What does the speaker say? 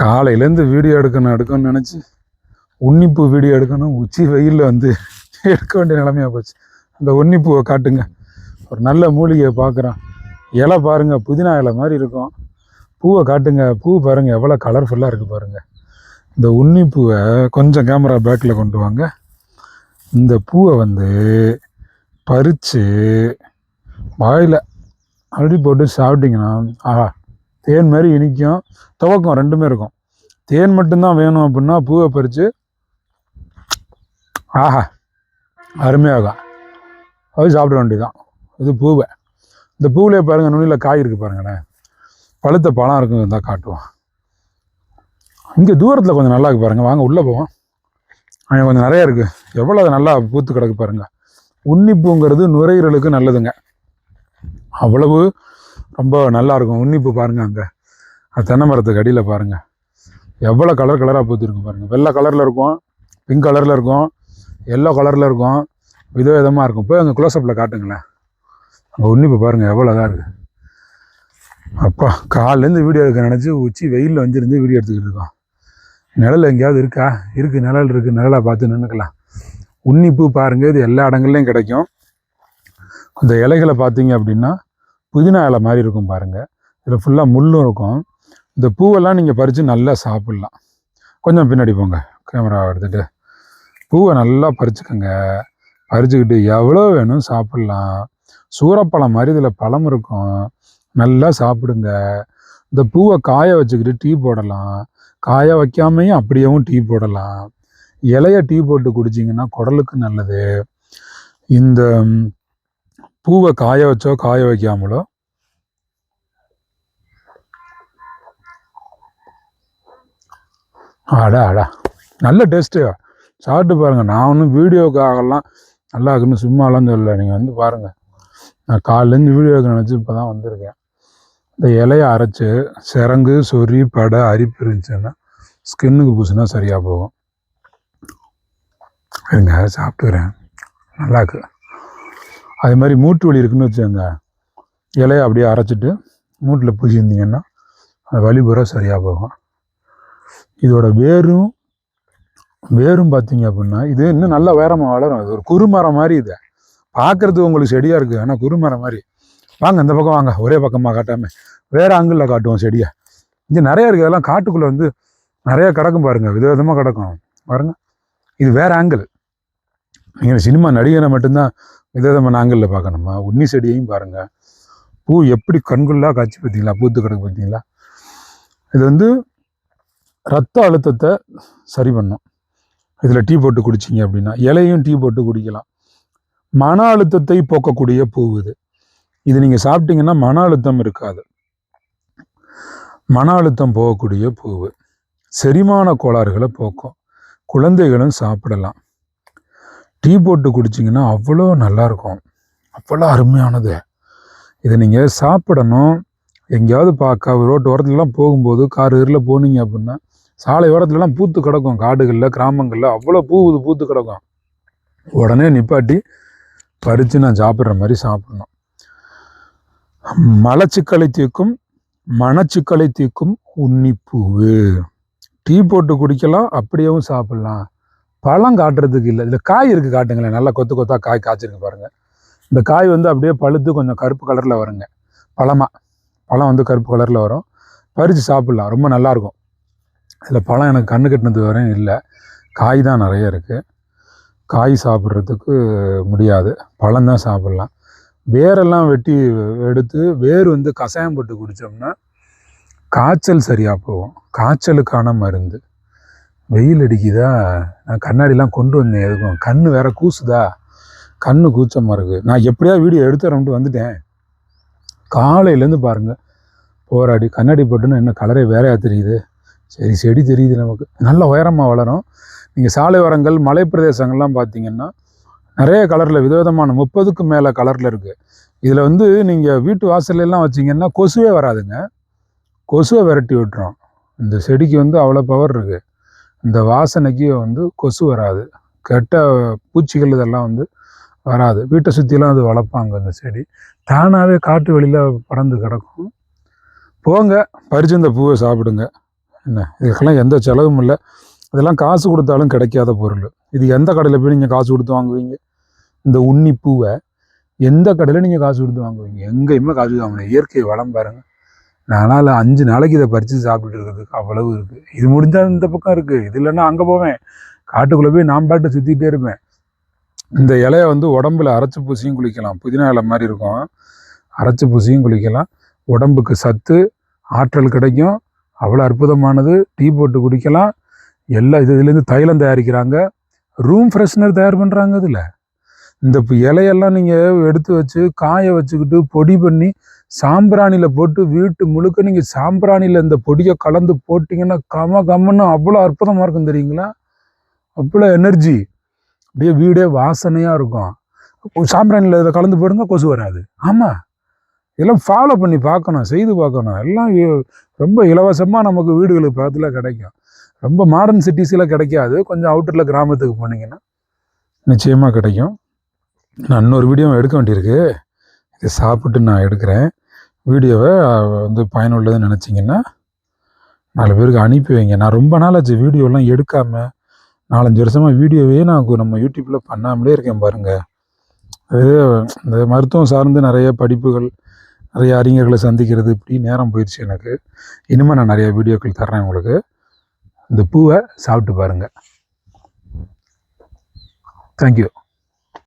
காலையிலேருந்து வீடியோ எடுக்கணும் எடுக்கணும்னு நினச்சி உன்னிப்பு வீடியோ எடுக்கணும் உச்சி வெயிலில் வந்து எடுக்க வேண்டிய நிலைமையாக போச்சு. அந்த உன்னிப்பூவை காட்டுங்க. ஒரு நல்ல மூலிகையை பார்க்குறோம் இலை பாருங்கள் புதினா இலை மாதிரி இருக்கும். பூவை காட்டுங்க பூ பாருங்க எவ்வளோ கலர்ஃபுல்லாக இருக்குது பாருங்கள் இந்த உன்னிப்பூவை கொஞ்சம் கேமரா பேக்கில் கொண்டு வாங்க. இந்த பூவை வந்து பறித்து வாயில் அப்படி போட்டு சாப்பிட்டிங்கன்னா ஆஹா தேன் மாதிரி இனிக்கும். துவக்கம் ரெண்டுமே இருக்கும். தேன் மட்டும்தான் வேணும் அப்படின்னா பூவை பறித்து ஆஹா அருமையாகும். அது சாப்பிட வேண்டியதுதான். இது பூவை. இந்த பூவிலே பாருங்கள் நுனியில் காய் இருக்குது பாருங்களேன். பழுத்த பழம் இருக்குங்க இருந்தால் காட்டுவோம். இங்கே தூரத்தில் கொஞ்சம் நல்லா இருக்கு பாருங்கள் வாங்க உள்ளே போவோம். அங்கே கொஞ்சம் நிறையா இருக்குது எவ்வளோ அது நல்லா பூத்து கிடக்கு பாருங்கள் உன்னிப்பூங்கிறது நுரையீரலுக்கு நல்லதுங்க. அவ்வளவு ரொம்ப நல்லா இருக்கும் பாருங்கள் அங்கே. அது தென்னை மரத்துக்கு அடியில் பாருங்கள் எவ்வளோ கலர் கலராக பூத்திருக்கு பாருங்கள் வெள்ளை கலரில் இருக்கும் பிங்க் கலரில் இருக்கும் எல்லோ கலரில் இருக்கும் விதவிதமாக இருக்கும். போய் அங்கே க்ளோஸ்அப்பில் காட்டுங்களேன். அங்கே உன்னிப்பு பாருங்கள் எவ்வளோ இதாக இருக்குது அப்பா காலிலேருந்து வீடியோ எடுக்க நினச்சி உச்சி வெயிலில் வந்துருந்து வீடியோ எடுத்துக்கிட்டு இருக்கோம். நிழல் எங்கேயாவது இருக்கா? இருக்குது நிழல் இருக்குது நிழலை பார்த்து நின்றுக்கலாம் உன்னிப்பு பாருங்கள் இது எல்லா இடங்கள்லையும் கிடைக்கும். அந்த இலைகளை பார்த்தீங்க அப்படின்னா புதினா இலை மாதிரி இருக்கும் பாருங்கள் இதில் ஃபுல்லாக முள்ளும் இருக்கும். இந்த பூவெல்லாம் நீங்கள் பறித்து நல்லா சாப்பிட்லாம். கொஞ்சம் பின்னாடி போங்க. கேமரா எடுத்துகிட்டு பூவை நல்லா பறிச்சுக்கோங்க. பறிச்சுக்கிட்டு எவ்வளோ வேணும் சாப்பிட்லாம். சூறப்பழம் மாதிரி இதில் பழம் இருக்கும். நல்லா சாப்பிடுங்க. இந்த பூவை காய வச்சுக்கிட்டு டீ போடலாம். காய வைக்காமையும் அப்படியேவும் டீ போடலாம். இலைய டீ போட்டு குடிச்சிங்கன்னா குடலுக்கு நல்லது. இந்த பூவை காய வச்சோ காய வைக்காமலோ? அடா அடா. நல்ல டேஸ்ட்டு சாப்பிட்டு பாருங்கள் நான் ஒன்றும் வீடியோக்காகலாம் நல்லா இருக்குன்னு சும்மாலாம் சொல்லல. நீங்கள் வந்து பாருங்கள் நான் காலிலேருந்து வீடியோக்கு நினச்சி இப்போ தான் வந்திருக்கேன். இந்த இலையை அரைச்சி சிறங்கு சொறி படை அரிப்பு இருந்துச்சுன்னா ஸ்கின்னுக்கு பூசினா சரியாக போகும். இருங்க சாப்பிட்டுக்கிறேன் நல்லா இருக்குது அது மாதிரி மூட்டு வலி இருக்குன்னு வச்சுக்கோங்க. இலையை அப்படியே அரைச்சிட்டு மூட்டில் பூசியிருந்தீங்கன்னா அந்த வலி பூரா சரியாக போகும். இதோட வேரும் வேரும் பார்த்தீங்க அப்படின்னா இது இன்னும் நல்லா வேரமாக வளரும். இது ஒரு குறுமரம் மாதிரி இது. பார்க்குறதுக்கு உங்களுக்கு செடியாக இருக்குது ஆனால் குறுமரம் மாதிரி. வாங்க இந்த பக்கம் வாங்க. ஒரே பக்கமாக காட்டாமல் வேறு ஆங்கிளில் காட்டுவோம் செடியை. இங்கே நிறைய இருக்குது அதெல்லாம் காட்டுக்குள்ளே வந்து நிறையா கிடக்கும் பாருங்கள் விதவிதமாக கிடக்கும். பாருங்கள் இது வேறு ஆங்கிள் நீங்கள் சினிமா நடிகரை மட்டும்தான் விதவிதமான நாங்களில் பார்க்கணுமா. உன்னி செடியையும் பாருங்கள் பூ எப்படி கண்குள்ளாக காய்ச்சி பார்த்தீங்களா? பூத்து கிடக்கு பார்த்தீங்களா? இது வந்து ரத்த அழுத்தத்தை சரி பண்ணும். இதில் டீ போட்டு குடிச்சிங்க அப்படின்னா இலையும் டீ போட்டு குடிக்கலாம். மன அழுத்தத்தை போக்கக்கூடிய பூ இது. இது நீங்கள் சாப்பிட்டீங்கன்னா மன அழுத்தம் இருக்காது. மன அழுத்தம் போகக்கூடிய பூவு. செரிமான கோளாறுகளை போக்கும். குழந்தைகளும் சாப்பிடலாம். டீ போட்டு குடிச்சிங்கன்னா அவ்வளோ நல்லாயிருக்கும். அவ்வளோ அருமையானது. இதை நீங்கள் சாப்பிடணும். எங்கேயாவது பார்க்க ரோட்டு ஓரத்துலலாம் போகும்போது கார் ஏரில் போனீங்க அப்படின்னா சாலை ஓரத்துலலாம் பூத்து கிடக்கும். காடுகளில் கிராமங்களில் அவ்வளோ பூ பூத்து கிடக்கும். உடனே நிப்பாட்டி பறித்து நான் சாப்பிட்ற மாதிரி சாப்பிடணும். மலச்சிக்கலை தீர்க்கும் மனச்சிக்கலை தீர்க்கும் உன்னிப்பூவு. டீ போட்டு குடிக்கலாம் அப்படியேவும் சாப்பிட்லாம். பழம் காட்டுறதுக்கு இல்லை. இதில் காய் இருக்குது காட்டுங்களேன். நல்லா கொத்து கொத்தாக காய் காய்ச்சிருக்கு பாருங்கள் இந்த காய் வந்து அப்படியே பழுத்து கொஞ்சம் கருப்பு கலரில் வருங்க. பழமாக பழம் வந்து கருப்பு கலரில் வரும். பறித்து சாப்பிட்லாம். ரொம்ப நல்லாயிருக்கும். இதில் பழம் எனக்கு கண்ணு கட்டினது வரையும் இல்லை. காய் தான் நிறைய இருக்குது காய் சாப்பிட்றதுக்கு முடியாது. பழம் தான் சாப்பிட்லாம். வேரெல்லாம் வெட்டி எடுத்து வேர் வந்து கஷாயம் போட்டு குடித்தோம்னா காய்ச்சல் சரியாக போகும். காய்ச்சலுக்கான மருந்து. வெயில் அடிக்குதா? நான் கண்ணாடிலாம் கொண்டு வந்தேன். எதுக்கும்? கண் வேற கூசுதா? கண் கூச்சமாக இருக்குது நான் எப்படியா வீடியோ எடுத்துறோம்ட்டு வந்துட்டேன். காலையிலேருந்து பாருங்கள் போராடி கண்ணாடி போட்டுன்னு என்ன கலரே வேறையாக தெரியுது. சரி செடி தெரியுது நமக்கு. நல்ல உயரமாக வளரும். நீங்கள் சாலை ஓரங்கள் மலை பிரதேசங்கள்லாம் பார்த்தீங்கன்னா நிறைய கலரில் விதவிதமான முப்பதுக்கு மேலே கலரில் இருக்குது இதில் வந்து நீங்கள் வீட்டு வாசல்லாம் வச்சிங்கன்னா வச்சீங்கன்னா கொசுவே வராதுங்க. கொசுவை விரட்டி விட்டுரும். இந்த செடிக்கு வந்து அவ்வளோ பவர் இருக்குது இந்த வாசனைக்கு வந்து கொசு வராது. கெட்ட பூச்சிகள் இதெல்லாம் வந்து வராது. வீட்டை சுற்றிலாம் அது வளர்ப்பாங்க அந்த செடி. தானாகவே காட்டு வெளியில் பறந்து கிடக்கும். போங்க பறிச்சு இந்த பூவை சாப்பிடுங்க. என்ன? இதுக்கெல்லாம் எந்த செலவும் இல்லை. இதெல்லாம் காசு கொடுத்தாலும் கிடைக்காத பொருள். இது எந்த கடையில் போய் நீங்கள் காசு கொடுத்து வாங்குவீங்க? இந்த உன்னி பூவை எந்த கடையில் நீங்கள் காசு கொடுத்து வாங்குவீங்க? எங்கேயுமே காசு வாங்கணும் இயற்கை வளம் பாருங்கள் நானால் அஞ்சு நாளைக்கு இதை பறித்து சாப்பிட்டுட்டு இருக்கிறதுக்கு அவ்வளவு இருக்குது இது முடிஞ்சால் இந்த பக்கம் இருக்குது இது இல்லைன்னா அங்கே போவேன். காட்டுக்குள்ளே போய் நான் பாட்டு சுற்றிக்கிட்டே இருப்பேன். இந்த இலைய வந்து உடம்புல அரைச்சி பூசியும் குளிக்கலாம். புதினா இலை மாதிரி இருக்கும். அரைச்சி பூசியும் குளிக்கலாம். உடம்புக்கு சத்து ஆற்றல் கிடைக்கும். அவ்வளோ அற்புதமானது. டீ போட்டு குடிக்கலாம். எல்லா இது இதுலேருந்து தைலம் தயாரிக்கிறாங்க. ரூம் ஃப்ரெஷ்னர் தயார் பண்ணுறாங்க இதில். இந்த இலையெல்லாம் நீங்கள் எடுத்து வச்சு காய வச்சுக்கிட்டு பொடி பண்ணி சாம்பிராணியில் போட்டு வீட்டு முழுக்க நீங்கள் சாம்பிராணியில் இந்த பொடியை கலந்து போட்டிங்கன்னா கம கமன்னு அவ்வளோ அற்புதமாக இருக்கும் தெரியுங்களா? அவ்வளோ எனர்ஜி அப்படியே வீடே வாசனையாக இருக்கும். சாம்பிராணியில் இதை கலந்து போடுங்க கொசு வராது. ஆமாம் இதெல்லாம் ஃபாலோ பண்ணி பார்க்கணும் செய்து பார்க்கணும். எல்லாம் ரொம்ப இலவசமாக நமக்கு வீடுகளுக்கு பக்கத்தில் கிடைக்கும். ரொம்ப மாடர்ன் சிட்டிஸில் கிடைக்காது. கொஞ்சம் அவுட்டரில் கிராமத்துக்கு போனீங்கன்னா நிச்சயமாக கிடைக்கும். நான் இன்னொரு வீடியோ எடுக்க வேண்டியிருக்கு. இதை சாப்பிட்டு நான் எடுக்கிறேன். வீடியோவை வந்து பயனுள்ளதுன்னு நினச்சிங்கன்னா நாலு பேருக்கு அனுப்பி வைங்க. நான் ரொம்ப நாள் ஆச்சு வீடியோலாம் எடுக்காமல் நாலஞ்சு வருஷமாக வீடியோவே நான் நம்ம யூடியூப்பில் பண்ணாமலே இருக்கேன் பாருங்கள் அது இந்த மருத்துவம் சார்ந்து நிறைய படிப்புகள் நிறைய அறிஞர்களை சந்திக்கிறது இப்படி நேரம் போயிடுச்சு எனக்கு. இனிமேல் நான் நிறைய வீடியோக்கள் தர்றேன் உங்களுக்கு. இந்த பூவை சாப்பிட்டு பாருங்கள் தேங்க்யூ